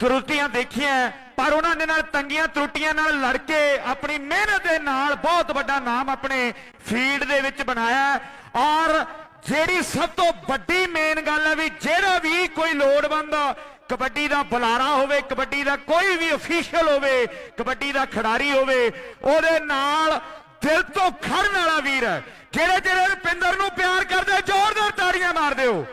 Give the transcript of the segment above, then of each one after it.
ਤਰੁੱਟੀਆਂ ਦੇਖੀਆਂ, ਪਰ ਉਹਨਾਂ ਦੇ ਨਾਲ ਤੰਗੀਆਂ ਤਰੁੱਟੀਆਂ ਨਾਲ ਲੜ ਕੇ ਆਪਣੀ ਮਿਹਨਤ ਦੇ ਨਾਲ ਬਹੁਤ ਵੱਡਾ ਨਾਮ ਆਪਣੇ ਫੀਲਡ ਦੇ ਵਿੱਚ ਬਣਾਇਆ। ਔਰ ਜਿਹੜੀ ਸਭ ਤੋਂ ਵੱਡੀ ਮੇਨ ਗੱਲ ਹੈ ਵੀ ਜਿਹੜਾ ਵੀ ਕੋਈ ਲੋੜਵੰਦ ਕਬੱਡੀ ਦਾ ਬੁਲਾਰਾ ਹੋਵੇ, ਕਬੱਡੀ ਦਾ ਕੋਈ ਵੀ ਅਫੀਸ਼ੀਅਲ ਹੋਵੇ, ਕਬੱਡੀ ਦਾ ਖਿਡਾਰੀ ਹੋਵੇ, ਉਹਦੇ ਨਾਲ ਦਿਲ ਤੋਂ ਖੜਨ ਵਾਲਾ ਵੀਰ ਹੈ। ਜਿਹੜੇ ਜਿਹੜੇ ਰੁਪਿੰਦਰ ਨੂੰ ਪਿਆਰ ਕਰਦੇ, ਜ਼ੋਰਦਾਰ ਤਾੜੀਆਂ ਮਾਰ ਦਿਓ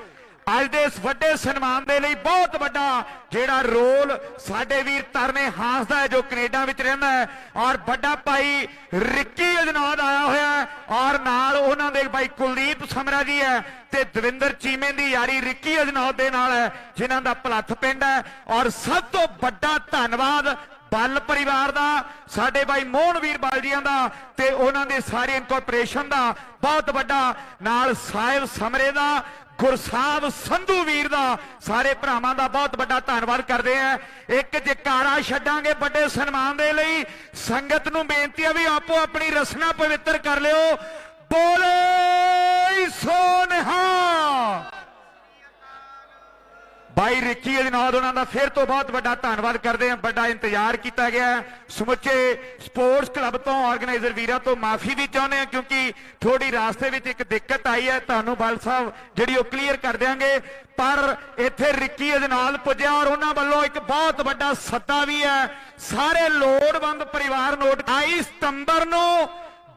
ਅੱਜ ਦੇ ਇਸ ਵੱਡੇ ਸਨਮਾਨ ਦੇ ਲਈ ਬਹੁਤ ਵੱਡਾ ਜਿਹੜਾ ਰੋਲ ਸਾਡੇ ਵੀਰ ਤਰਨੇ ਹਾਸ ਦਾ ਹੈ, ਜੋ ਕੈਨੇਡਾ ਵਿੱਚ ਰਹਿੰਦਾ ਹੈ। ਔਰ ਵੱਡਾ ਭਾਈ ਰਿੱਕੀ ਅਜਨਾਦ ਆਇਆ ਹੋਇਆ ਹੈ ਔਰ ਨਾਲ ਉਹਨਾਂ ਦੇ ਭਾਈ ਕੁਲਦੀਪ ਸਮਰਾ ਜੀ ਹੈ ਤੇ ਦਵਿੰਦਰ ਚੀਮੇ ਦੀ ਯਾਰੀ ਰਿੱਕੀ ਅਜਨਾਦ ਦੇ ਨਾਲ ਹੈ, ਜਿਨ੍ਹਾਂ ਦਾ ਭਲੱਥ ਪਿੰਡ ਹੈ। ਔਰ ਸਭ ਤੋਂ ਵੱਡਾ ਧੰਨਵਾਦ ਬੱਲ ਪਰਿਵਾਰ ਦਾ, ਸਾਡੇ ਭਾਈ ਮੋਹਨ ਵੀਰ ਬਾਲਜੀਆਂ ਦਾ ਤੇ ਉਹਨਾਂ ਦੇ ਸਾਰੇ ਇਨਕੋਰਪੋਰੇਸ਼ਨ ਦਾ। ਬਹੁਤ ਵੱਡਾ ਨਾਲ ਸਾਹਿਬ ਸਮਰੇ ਦਾ ਗੁਰਸਾਹਿਬ ਸੰਧੂ ਵੀਰ ਦਾ ਸਾਰੇ ਭਰਾਵਾਂ ਦਾ ਬਹੁਤ ਵੱਡਾ ਧੰਨਵਾਦ ਕਰਦੇ ਆ। ਇੱਕ ਜਕਾਰਾ ਛੱਡਾਂਗੇ ਵੱਡੇ ਸਨਮਾਨ ਦੇ ਲਈ। ਸੰਗਤ ਨੂੰ ਬੇਨਤੀ ਆ ਵੀ ਆਪੋ ਆਪਣੀ ਰਸਨਾ ਪਵਿੱਤਰ ਕਰ ਲਿਓ। ਬੋਲੇ ਸੋਨਹਾ ਬਾਈ ਰਿੱਕੀ ਦੇ ਉਹਨਾਂ ਦਾ ਫਿਰ ਤੋਂ ਬਹੁਤ ਵੱਡਾ ਧੰਨਵਾਦ ਕਰਦੇ ਹਾਂ। ਵੱਡਾ ਇੰਤਜ਼ਾਰ ਕੀਤਾ ਗਿਆ ਸਮੁੱਚੇ ਸਪੋਰਟਸ ਕਲੱਬ ਤੋਂ ਆਰਗੇਨਾਈਜ਼ਰ ਵੀਰਾਂ ਤੋਂ ਮਾਫੀ ਵੀ ਚਾਹੁੰਦੇ ਹਾਂ ਕਿਉਂਕਿ ਥੋੜੀ ਰਾਸਤੇ ਵਿੱਚ ਇੱਕ ਦਿੱਕਤ ਆਈ ਹੈ। ਤੁਹਾਨੂੰ ਬਲ ਸਾਹਿਬ ਜਿਹੜੀ ਉਹ ਕਲੀਅਰ ਕਰ ਦਿਆਂਗੇ। ਪਰ ਇੱਥੇ ਰਿੱਕੀ ਦੇ ਪੁੱਜਿਆ ਔਰ ਉਹਨਾਂ ਵੱਲੋਂ ਇੱਕ ਬਹੁਤ ਵੱਡਾ ਸੱਦਾ ਵੀ ਹੈ। ਸਾਰੇ ਲੋੜਵੰਦ ਪਰਿਵਾਰ ਨੋਟ 22 ਸਤੰਬਰ ਨੂੰ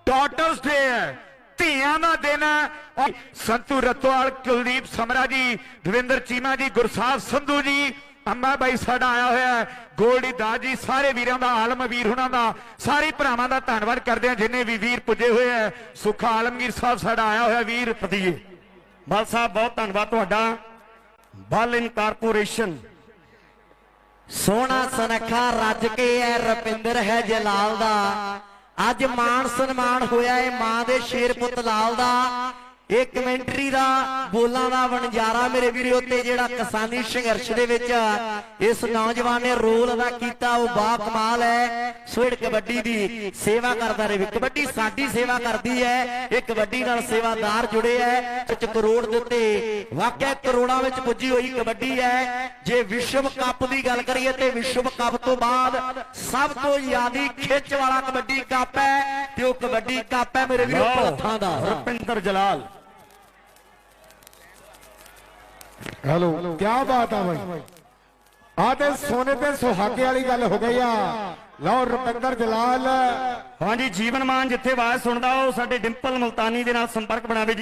ਡਾਟਰਸ ਡੇ ਹੈ। ਧੀਆਂ ਦਾ ਦਿਨ ਹੈ। ਸੰਤੂ ਰਤਵਾਲ ਕੁਲਦੀਪ ਸਮਰਾ ਜੀ, ਦਵਿੰਦਰ ਚੀਮਾ ਜੀ, ਗੁਰਸਾਹਿਬ ਸੰਧੂ ਜੀ, ਅੰਮਾ ਬਾਈ ਸਾਡਾ ਆਇਆ ਹੋਇਆ ਗੋਲਡੀ ਦਾਸ ਜੀ, ਸਾਰੇ ਵੀਰਾਂ ਦਾ, ਆਲਮ ਵੀਰ ਹੁਣਾਂ ਦਾ, ਸਾਰੇ ਭਰਾਵਾਂ ਦਾ ਧੰਨਵਾਦ ਕਰਦੇ ਹਾਂ ਜਿੰਨੇ ਵੀ ਵੀਰ ਪੁੱਜੇ ਹੋਏ ਹੈ। ਸੁਖਾ ਆਲਮਗੀਰ ਸਾਹਿਬ ਸਾਡਾ ਆਇਆ ਹੋਇਆ ਵੀਰ ਪਤੀਏ ਬਲ ਸਾਹਿਬ, ਬਹੁਤ ਧੰਨਵਾਦ ਤੁਹਾਡਾ। ਬਲ ਇਨਕਾਰਪੋਰੇਸ਼ਨ। ਸੋਹਣਾ ਸੁਨੱਖਾ ਰੱਜ ਕੇ ਐ ਰਪਿੰਦਰ ਹੈ ਜਲਾਲ ਦਾ। ਅੱਜ ਮਾਣ ਸਨਮਾਨ ਹੋਇਆ ਏ ਮਾਂ ਦੇ ਸ਼ੇਰ ਪੁੱਤ ਲਾਲ ਦਾ। ਇਹ ਕਮੈਂਟਰੀ ਦਾ ਬੋਲਾਂ ਦਾ ਵਣਜਾਰਾ ਮੇਰੇ ਵੀਰੋ ਤੇ ਜਿਹੜਾ ਕਿਸਾਨੀ ਸੰਘਰਸ਼ ਦੇ ਵਿੱਚ ਇਸ ਨੌਜਵਾਨ ਨੇ ਰੋਲ ਅਦਾ ਕੀਤਾ ਉਹ ਬਾ ਕਮਾਲ ਹੈ। ਸੋਹੜ ਕਬੱਡੀ ਦੀ ਸੇਵਾ ਕਰਦਾ ਰਹੇ। ਕਬੱਡੀ ਸਾਡੀ ਸੇਵਾ ਕਰਦੀ ਹੈ। ਇਹ ਕਬੱਡੀ ਨਾਲ ਸੇਵਾਦਾਰ ਜੁੜੇ ਹੈ। ਵਿੱਚ ਕਰੋੜ ਦਿੱਤੇ ਵਾਕਿਆ ਕਰੋੜਾਂ ਵਿੱਚ ਪੁੱਜੀ ਹੋਈ ਕਬੱਡੀ ਹੈ। ਜੇ ਵਿਸ਼ਵ ਕੱਪ ਦੀ ਗੱਲ ਕਰੀਏ ਤੇ ਵਿਸ਼ਵ ਕੱਪ ਤੋਂ ਬਾਅਦ ਸਭ ਤੋਂ ਯਾਦੀ ਖਿੱਚ ਵਾਲਾ ਕਬੱਡੀ ਕੱਪ ਹੈ ਤੇ ਉਹ ਕਬੱਡੀ ਕੱਪ ਹੈ ਮੇਰੇ ਵੀਰੋ ਭਲੱਥਾਂ ਦਾ। ਰੁਪਿੰਦਰ ਜਲਾਲ। ਹੈਲੋ ਕੀ ਬਾਤ ਆ ਬਾਈ। ਆ ਤੇ ਸੋਨੇ ਤੇ ਸੁਹਾਗੇ ਵਾਲੀ ਗੱਲ ਹੋ ਗਈ ਆ। ਲਓ, ਰੁਪਿੰਦਰ ਜਲਾਲ। ਹਾਂਜੀ, ਜੀਵਨ ਮਾਨ ਜਿੱਥੇ ਆਵਾਜ਼ ਸੁਣਦਾ, ਉਹ ਸਾਡੇ ਡਿੰਪਲ ਮਲਤਾਨੀ ਦੇ ਨਾਲ ਸੰਪਰਕ ਬਣਾਵੇ ਜੀ।